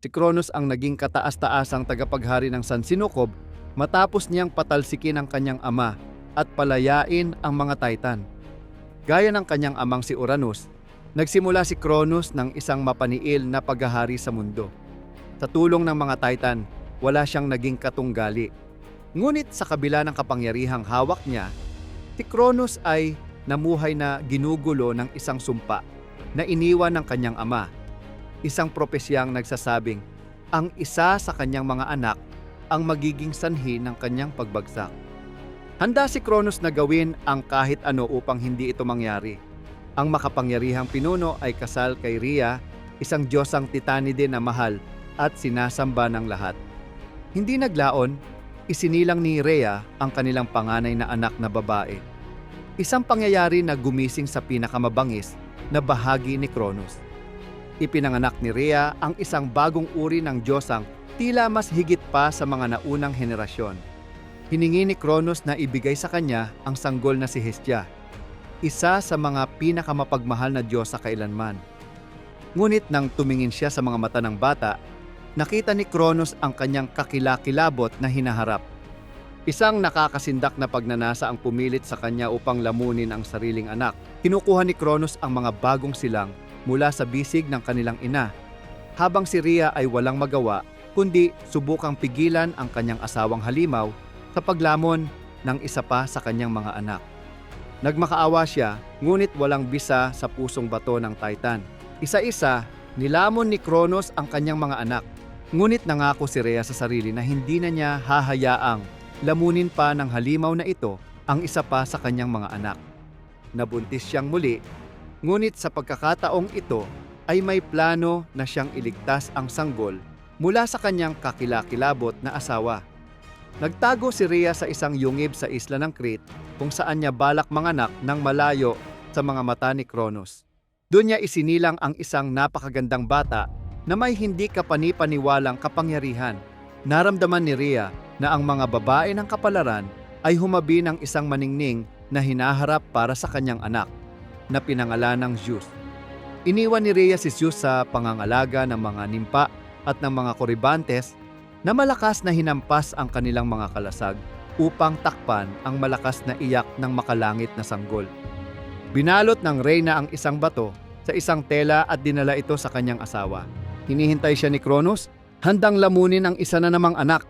Si Kronos ang naging kataas-taasang tagapaghari ng San Sinukob matapos niyang patalsikin ang kanyang ama at palayain ang mga Titan. Gaya ng kanyang amang si Uranus, nagsimula si Kronos ng isang mapaniil na paghahari sa mundo. Sa tulong ng mga Titan, wala siyang naging katunggali. Ngunit sa kabila ng kapangyarihang hawak niya, si Kronos ay namuhay na ginugulo ng isang sumpa na iniwan ng kanyang ama. Isang propesyang nagsasabing, ang isa sa kanyang mga anak ang magiging sanhi ng kanyang pagbagsak. Handa si Kronos na gawin ang kahit ano upang hindi ito mangyari. Ang makapangyarihang pinuno ay kasal kay Rhea, isang diyosang titanide na mahal at sinasamba ng lahat. Hindi naglaon, isinilang ni Rhea ang kanilang panganay na anak na babae. Isang pangyayari na gumising sa pinakamabangis na bahagi ni Kronos. Ipinanganak ni Rhea ang isang bagong uri ng diyosang tila mas higit pa sa mga naunang henerasyon. Hiningi ni Kronos na ibigay sa kanya ang sanggol na si Hestia, isa sa mga pinakamapagmahal na diyosa kailanman. Ngunit nang tumingin siya sa mga mata ng bata, nakita ni Kronos ang kanyang kakilakilabot na hinaharap. Isang nakakasindak na pagnanasa ang pumilit sa kanya upang lamunin ang sariling anak. Kinukuha ni Kronos ang mga bagong silang mula sa bisig ng kanilang ina, habang si Rhea ay walang magawa kundi subukang pigilan ang kanyang asawang halimaw sa paglamon ng isa pa sa kanyang mga anak. Nagmakaawa siya, ngunit walang bisa sa pusong bato ng Titan. Isa-isa, nilamon ni Kronos ang kanyang mga anak. Ngunit nangako si Rhea sa sarili na hindi na niya hahayaang lamunin pa ng halimaw na ito ang isa pa sa kanyang mga anak. Nabuntis siyang muli, ngunit sa pagkakataong ito ay may plano na siyang iligtas ang sanggol mula sa kanyang kakilakilabot na asawa. Nagtago si Rhea sa isang yungib sa isla ng Crete kung saan niya balak manganak ng malayo sa mga mata ni Kronos. Doon niya isinilang ang isang napakagandang bata na may hindi kapanipaniwalang kapangyarihan. Naramdaman ni Rhea na ang mga babae ng kapalaran ay humabi ng isang maningning na hinaharap para sa kanyang anak na pinangalan ng Zeus. Iniwan ni Rhea si Zeus sa pangangalaga ng mga nimpa at ng mga koribantes na malakas na hinampas ang kanilang mga kalasag upang takpan ang malakas na iyak ng makalangit na sanggol. Binalot ng reyna ang isang bato sa isang tela at dinala ito sa kanyang asawa. Hinihintay siya ni Kronos, handang lamunin ang isa na namang anak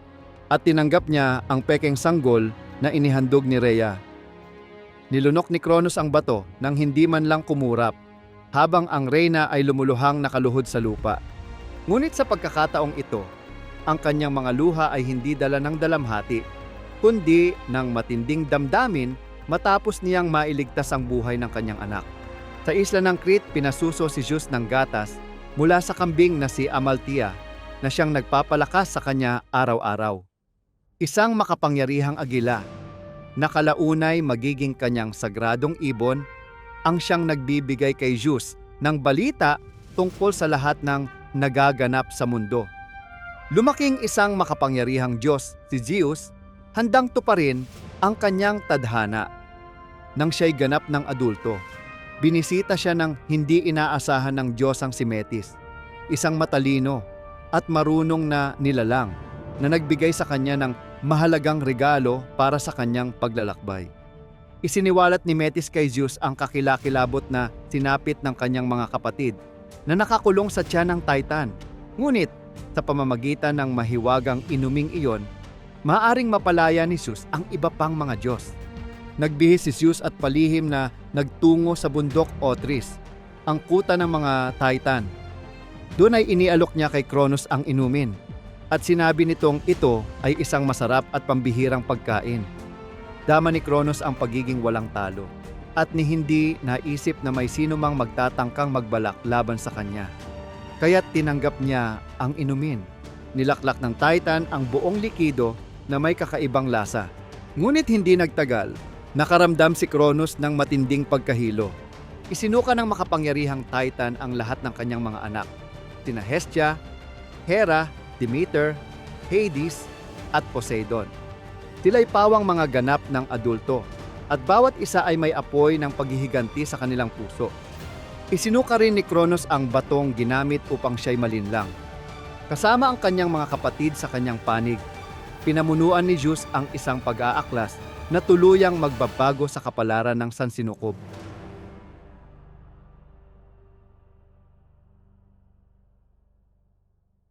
at tinanggap niya ang pekeng sanggol na inihandog ni Rhea. Nilunok ni Kronos ang bato nang hindi man lang kumurap, habang ang reyna ay lumuluhang nakaluhod sa lupa. Ngunit sa pagkakataong ito, ang kanyang mga luha ay hindi dala ng dalamhati, kundi ng matinding damdamin matapos niyang mailigtas ang buhay ng kanyang anak. Sa isla ng Crete, pinasuso si Zeus ng gatas mula sa kambing na si Amalthea na siyang nagpapalakas sa kanya araw-araw. Isang makapangyarihang agila na kalaunay magiging kanyang sagradong ibon ang siyang nagbibigay kay Zeus ng balita tungkol sa lahat ng nagaganap sa mundo. Lumaking isang makapangyarihang Diyos, si Zeus, handang tuparin ang kanyang tadhana. Nang siya'y ganap ng adulto, binisita siya ng hindi inaasahan ng Diyosang si Metis, isang matalino at marunong na nilalang na nagbigay sa kanya ng mahalagang regalo para sa kanyang paglalakbay. Isiniwalat ni Metis kay Zeus ang kakilakilabot na sinapit ng kanyang mga kapatid na nakakulong sa tiyan ng Titan. Ngunit sa pamamagitan ng mahiwagang inuming iyon, maaring mapalaya ni Zeus ang iba pang mga Diyos. Nagbihis si Zeus at palihim na nagtungo sa bundok Otris, ang kuta ng mga Titan. Doon ay inialok niya kay Kronos ang inumin at sinabi nitong ito ay isang masarap at pambihirang pagkain. Dama ni Kronos ang pagiging walang talo at ni hindi naisip na may sino mang magtatangkang magbalak laban sa kanya. Kaya't tinanggap niya ang inumin. Nilaklak ng Titan ang buong likido na may kakaibang lasa. Ngunit hindi nagtagal, nakaramdam si Kronos ng matinding pagkahilo. Isinuka ng makapangyarihang Titan ang lahat ng kanyang mga anak. Sina Hestia, Hera, Demeter, Hades, at Poseidon. Sila'y pawang mga ganap ng adulto at bawat isa ay may apoy ng paghihiganti sa kanilang puso. Isinuka rin ni Kronos ang batong ginamit upang siya'y malinlang. Kasama ang kanyang mga kapatid sa kanyang panig, pinamunuan ni Zeus ang isang pag-aaklas na tuluyang magbabago sa kapalaran ng Sansinukob.